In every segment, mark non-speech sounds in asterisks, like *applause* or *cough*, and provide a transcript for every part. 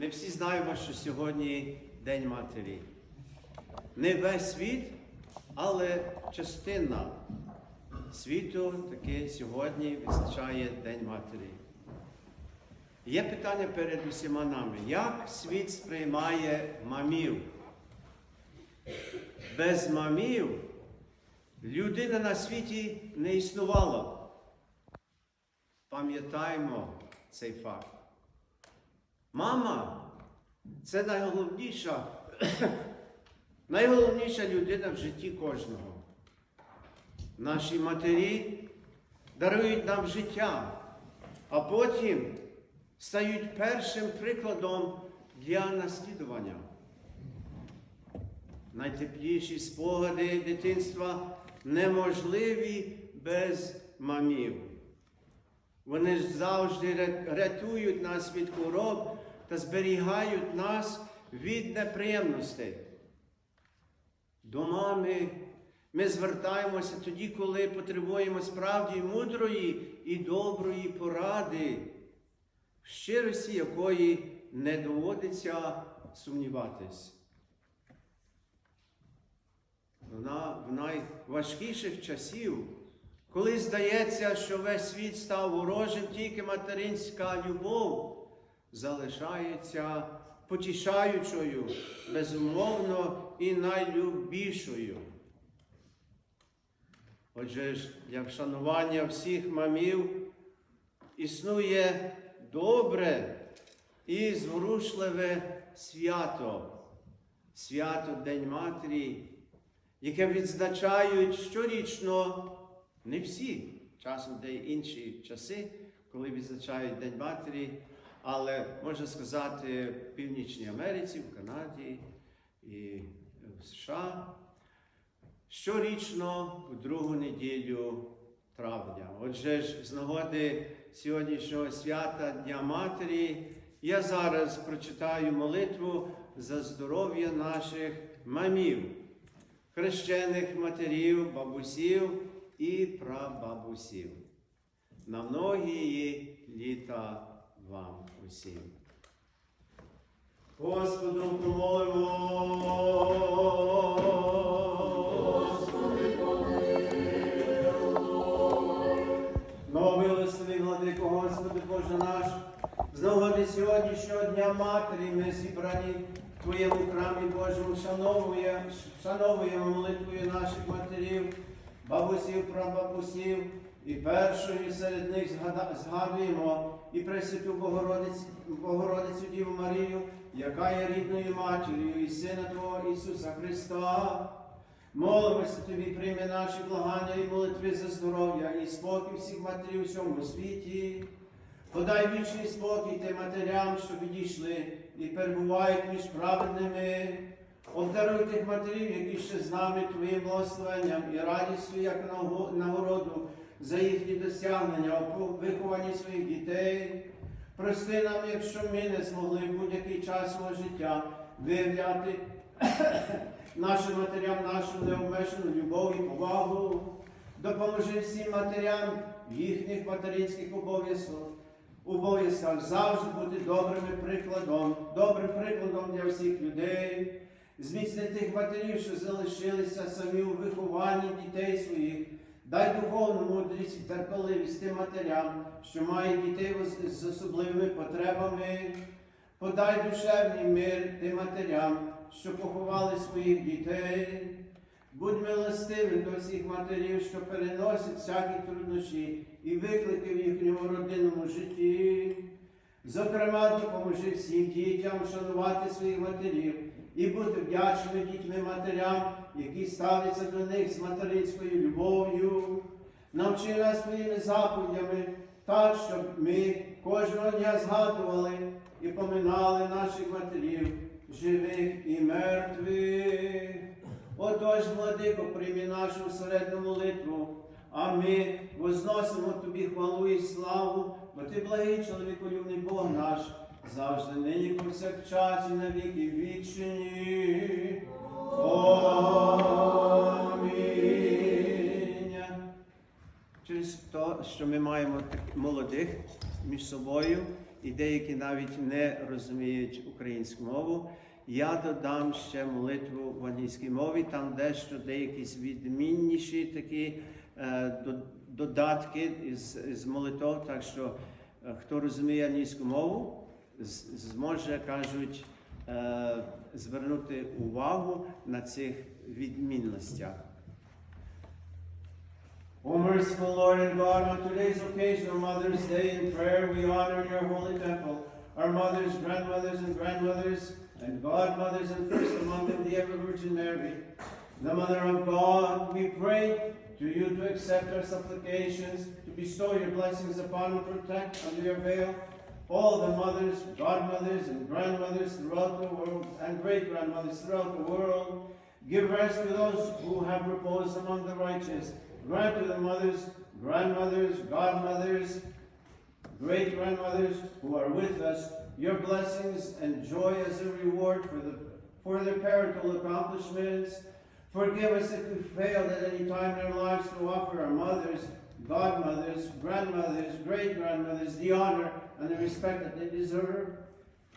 Ми всі знаємо, що сьогодні День Матері. Не весь світ, але частина світу таки сьогодні відзначає День Матері. Є питання перед усіма нами. Як світ сприймає мамів? Без мамів людина на світі не існувала. Пам'ятаємо цей факт. Мама це найголовніша, *coughs* найголовніша людина в житті кожного. Наші матері дарують нам життя, а потім стають першим прикладом для наслідування. Найтепліші спогади дитинства неможливі без мамів. Вони завжди рятують нас від хвороб та зберігають нас від неприємностей. До мами ми звертаємося тоді, коли потребуємо справді мудрої і доброї поради, в щирості якої не доводиться сумніватись. Вона в найважкіших часів, коли здається, що весь світ став ворожим, тільки материнська любов залишається потішаючою, безумовно і найлюбішою. Отже ж, для вшанування всіх мамів існує добре і зворушливе свято, свято День Матері, яке відзначають щорічно не всі, часом де інші часи, коли відзначають День Матері, але можна сказати в Північній Америці, в Канаді і в США. Щорічно у другу неділю травня. Отже ж, з нагоди сьогоднішнього свята Дня Матері, я зараз прочитаю молитву за здоров'я наших мамів, хрещених матерів, бабусів і прабабусів. На многії літа вам усім. Господу помолимо. Но милостивий владико Господи Боже наш, з нагоди сьогоднішнього Дня Матері ми зібрані в Твоєму храмі Божому, шановуємо, шановуємо молитвою наших матерів, бабусів, прабабусів, і першою серед них згадуємо і Пресвяту Богородицю, Богородицю Діву Марію, яка є рідною матір'ю і Сина Твого Ісуса Христа. Молимося тобі, прийми наші благання і молитви за здоров'я і спокій всіх матерів у всьому світі. Подай вічний спокій тим матерям, що відійшли і перебувають між праведними. Обдаруй тих матерів, які ще з нами Твоїм благословенням і радістю, як наго- нагороду за їхні досягнення у вихованні своїх дітей. Прости нам, якщо ми не змогли в будь-який час свого життя виявляти *coughs* нашим матерям нашу необмежену любов і повагу. Допоможи всім матерям в їхніх материнських обов'язках, обов'язках завжди бути добрим прикладом, добрим прикладом для всіх людей. Зміцни тих матерів, що залишилися самі у вихованні дітей своїх. Дай духовну мудрість і терпеливість тим матерям, що мають дітей з- особливими потребами. Подай душевний мир тим матерям, що поховали своїх дітей. Будь милостивим до всіх матерів, що переносять всякі труднощі і виклики в їхньому родинному житті. Зокрема, допоможи всім дітям шанувати своїх матерів і бути вдячними дітьми матерям, які ставляться до них з материнською любов'ю. Навчи нас своїми заповідями, так, щоб ми кожного дня згадували і поминали наших матерів, живих і мертвих. Отож, владико, прийми нашу всередну молитву, а ми возносимо тобі хвалу і славу, бо ти благий чоловіколюбний Бог наш, завжди нині повсякчас і на віки вічні. Амінь. Через те, що ми маємо молодих між собою, і деякі навіть не розуміють українську мову. Я додам ще молитву в англійській мові, там дещо деякі відмінніші такі е, додатки із, із молитов. Так що е, хто розуміє англійську мову, з- зможе, кажуть, е, звернути увагу на цих відмінностях. O merciful Lord and God, on today's occasion of Mother's Day in prayer, we honor your holy temple, our mothers, grandmothers, and grandmothers, and godmothers, and first among them the ever Virgin Mary. The Mother of God, we pray to you to accept our supplications, to bestow your blessings upon and protect under your veil all the mothers, godmothers, and grandmothers throughout the world, and great grandmothers throughout the world. Give rest to those who have reposed among the righteous. Grant to the mothers, grandmothers, godmothers, great grandmothers who are with us your blessings and joy as a reward for, the, for their parental accomplishments. Forgive us if we failed at any time in our lives to offer our mothers, godmothers, grandmothers, great grandmothers the honor and the respect that they deserve.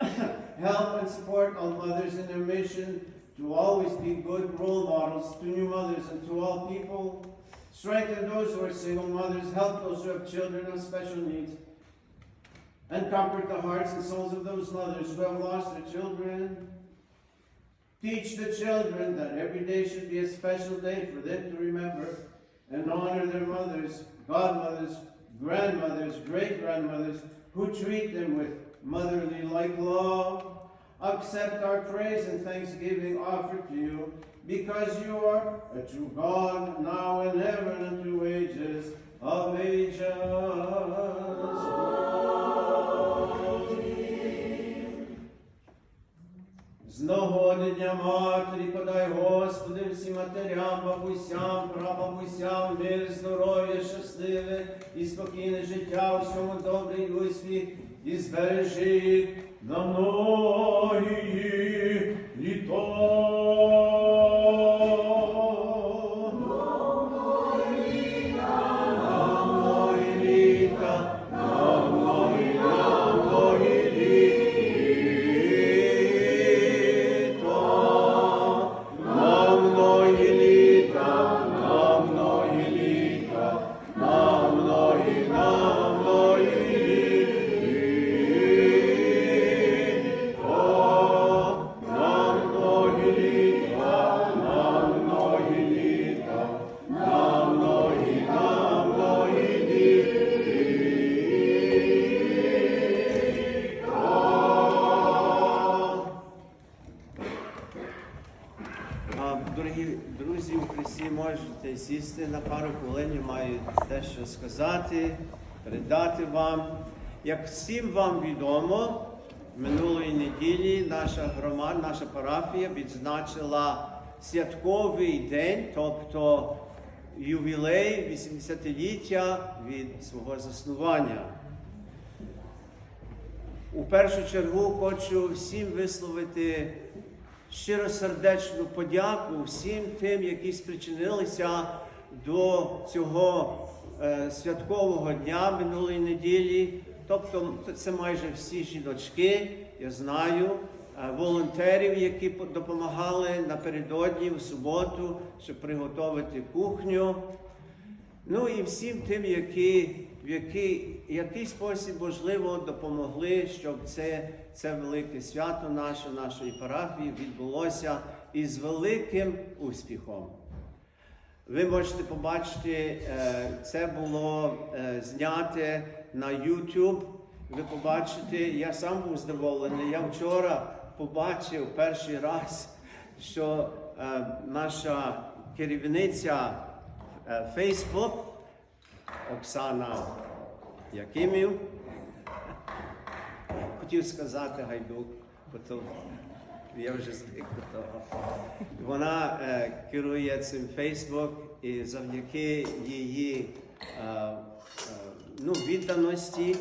*coughs* Help and support all mothers in their mission to always be good role models to new mothers and to all people. Strengthen those who are single mothers, help those who have children of special needs, and comfort the hearts and souls of those mothers who have lost their children. Teach the children that every day should be a special day for them to remember and honor their mothers, godmothers, grandmothers, great grandmothers who treat them with motherly like love. Accept our praise and thanksgiving offered to you because you are a true God now and ever and through ages of ages. З нагодення матері подай Господи всім матерям, бабусям, прабабусям, мир, здоров'я, щасливе і спокійне життя, всьому добре і успіх, і збережи на многії літо. Друзі, у Христі можете сісти на пару хвилин, я маю дещо сказати, передати вам. Як всім вам відомо, минулої неділі наша громада, наша парафія відзначила святковий день, тобто ювілей 80-ліття від свого заснування. У першу чергу хочу всім висловити щиросердечну подяку всім тим, які спричинилися до цього е, святкового дня минулої неділі. Тобто це майже всі жіночки, я знаю, е, волонтерів, які допомагали напередодні в суботу, щоб приготувати кухню. Ну і всім тим, які в який, спосіб можливо допомогли, щоб це, це велике свято наше, нашої парафії відбулося із великим успіхом. Ви можете побачити, е, це було е, зняте на YouTube. Ви побачите, я сам був здоволений. Я вчора побачив перший раз, що е, наша керівниця Facebook Оксана Якимів. Хотів сказати Гайдук, бо то я вже звик до того. Вона е, керує цим Фейсбук і завдяки її е, е, ну, відданості,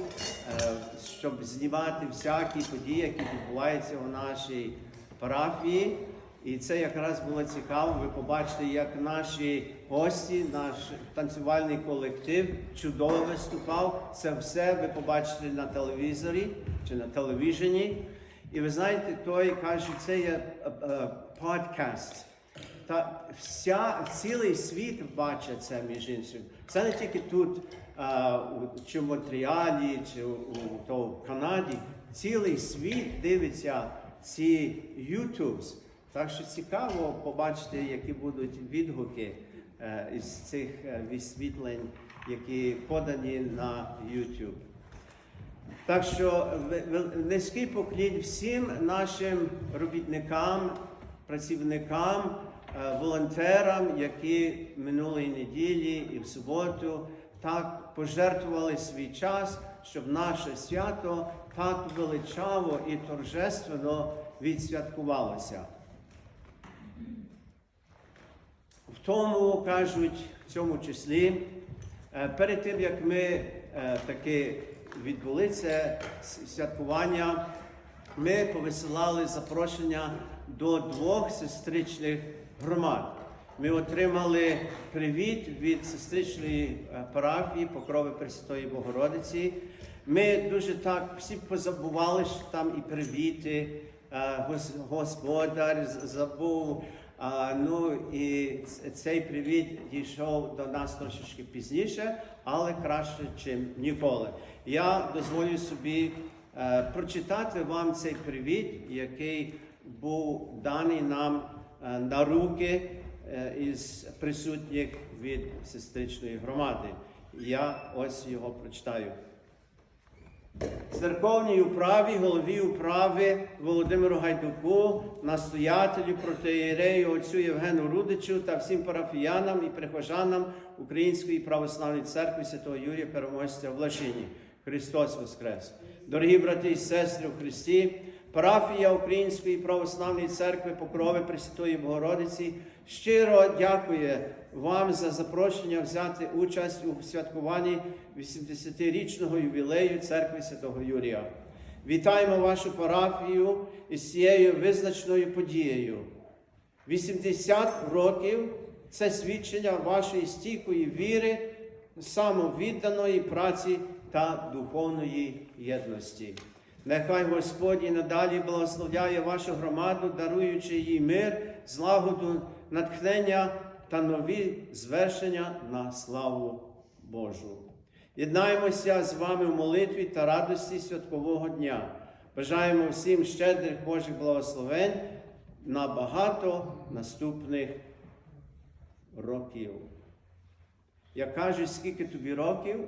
е, щоб знімати всякі події, які відбуваються у нашій парафії. І це якраз було цікаво. Ви побачите, як наші гості, наш танцювальний колектив чудово виступав. Це все ви побачите на телевізорі чи на телевіжені. І ви знаєте, той каже, це є е, е, подкаст. Та вся цілий світ бачить це між іншим. Це не тільки тут, а, у, чи в Монтріалі, чи у, у то в Канаді. Цілий світ дивиться ці YouTubes. Так що цікаво побачити, які будуть відгуки е, із цих е, висвітлень, які подані на YouTube. Так що низький поклін всім нашим робітникам, працівникам, е, волонтерам, які минулої неділі і в суботу так пожертвували свій час, щоб наше свято так величаво і торжественно відсвяткувалося. В тому кажуть, в цьому числі, е, перед тим як ми е, таки відбули це святкування, ми повисилали запрошення до двох сестричних громад. Ми отримали привіт від сестричної е, парафії Покрови Пресвятої Богородиці. Ми дуже так всі позабували, що там і привіти. Господар забув. Ну і цей привіт дійшов до нас трошечки пізніше, але краще, ніж ніколи. Я дозволю собі е, прочитати вам цей привіт, який був даний нам е, на руки е, із присутніх від сестричної громади. Я ось його прочитаю. Церковній управі, голові управи Володимиру Гайдуку, настоятелю протиєрею отцю Євгену Рудичу та всім парафіянам і прихожанам Української православної церкви Святого Юрія Переможця в Лашині. Христос Воскрес! Дорогі брати і сестри у Христі, парафія Української православної церкви Покрови Пресвятої Богородиці щиро дякує вам за запрошення взяти участь у святкуванні 80-річного ювілею церкви Святого Юрія. Вітаємо вашу парафію із цією визначною подією. 80 років це свідчення вашої стійкої віри, самовідданої праці та духовної єдності. Нехай Господь і надалі благословляє вашу громаду, даруючи їй мир, злагоду, натхнення та нові звершення на славу Божу. Єднаємося з вами в молитві та радості святкового дня. Бажаємо всім щедрих Божих благословень на багато наступних років. Як кажуть, скільки тобі років,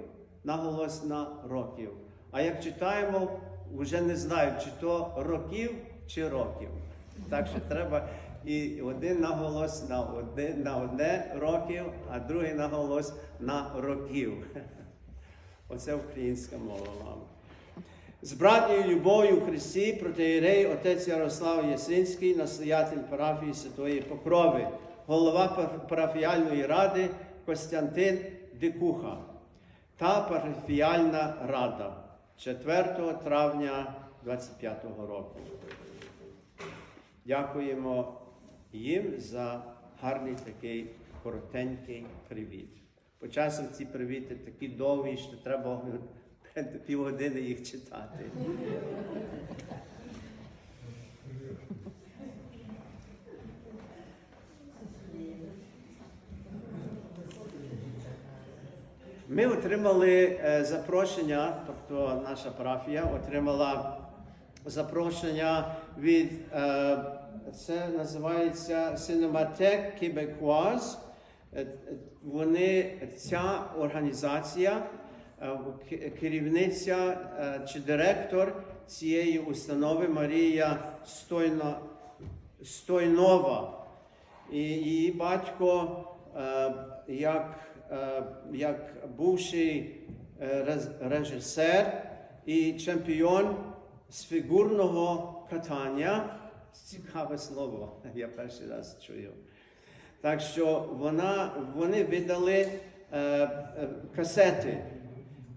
наголос на років. А як читаємо, вже не знаю, чи то років, чи років. Так що треба і один наголос на одне, на одне років, а другий наголос на років. *laughs* Оце українська мова, мама. З братньою любов'ю в Христі протиєрей отець Ярослав Ясинський, настоятель парафії Святої Покрови, голова параф- парафіяльної ради Костянтин Дикуха та парафіяльна рада 4 травня 25 року. Дякуємо їм за гарний такий коротенький привіт. По часом ці привіти такі довгі, що треба півгодини їх читати. Ми отримали е, запрошення, тобто наша парафія отримала запрошення від е, це називається Cinémathèque Québécoise. Е, Вони ця організація, е, керівниця чи директор цієї установи Марія Стойно, Стойнова. І її батько, як, як бувший режисер і чемпіон з фігурного катання. Цікаве слово, *laughs* я перший раз чую. Так що вона, вони видали е, е, касети.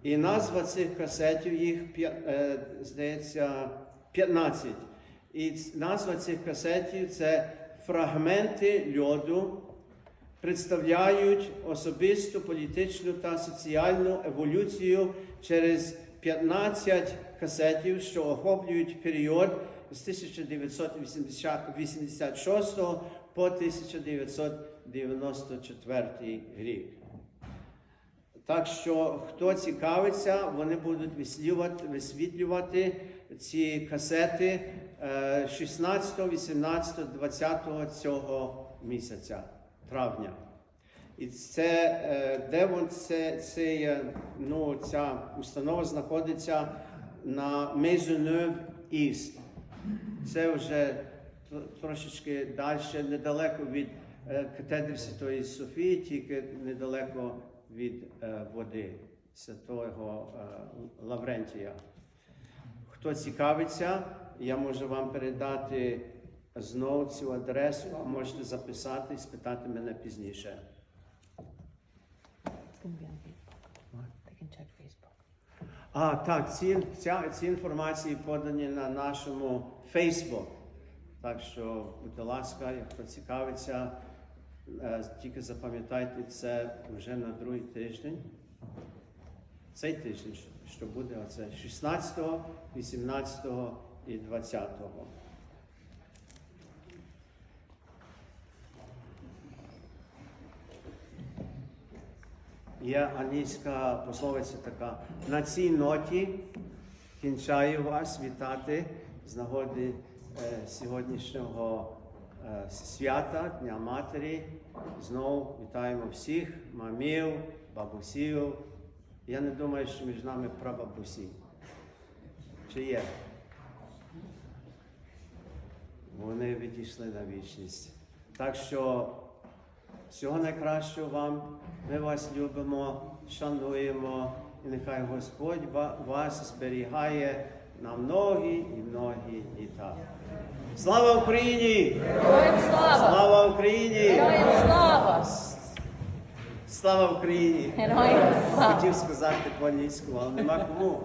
І назва цих касетів їх, е, здається, 15. І назва цих касетів це фрагменти льоду представляють особисту політичну та соціальну еволюцію через 15 касетів, що охоплюють період з 1986 по 1994 рік. Так що, хто цікавиться, вони будуть висвітлювати, ці касети е, 16, 18, 20 цього місяця, травня. І це, е, де це, це ну, ця установа знаходиться на Maisonneuve East. Це вже трошечки далі, недалеко від е, катедри Святої Софії, тільки недалеко від е, води святого е, Лаврентія. Хто цікавиться, я можу вам передати знову цю адресу, а можете записати і спитати мене пізніше. А, так, ці, ця, ці інформації подані на нашому Facebook. Так що, будь ласка, хто цікавиться, е, тільки запам'ятайте це вже на другий тиждень. Цей тиждень, що буде оце 16, 18 і 20. Є англійська пословиця така. На цій ноті кінчаю вас вітати з нагоди е, сьогоднішнього е, свята Дня Матері. Знову вітаємо всіх мамів, бабусів. Я не думаю, що між нами прабабусі. Чи є? Вони відійшли на вічність. Так що всього найкращого вам. Ми вас любимо, шануємо, і нехай Господь вас зберігає на многі і многі літа. Слава Україні! Героям слава! Слава Україні! Героям слава! Слава Україні! Героям слава! Хотів сказати по-англійську, але нема кому.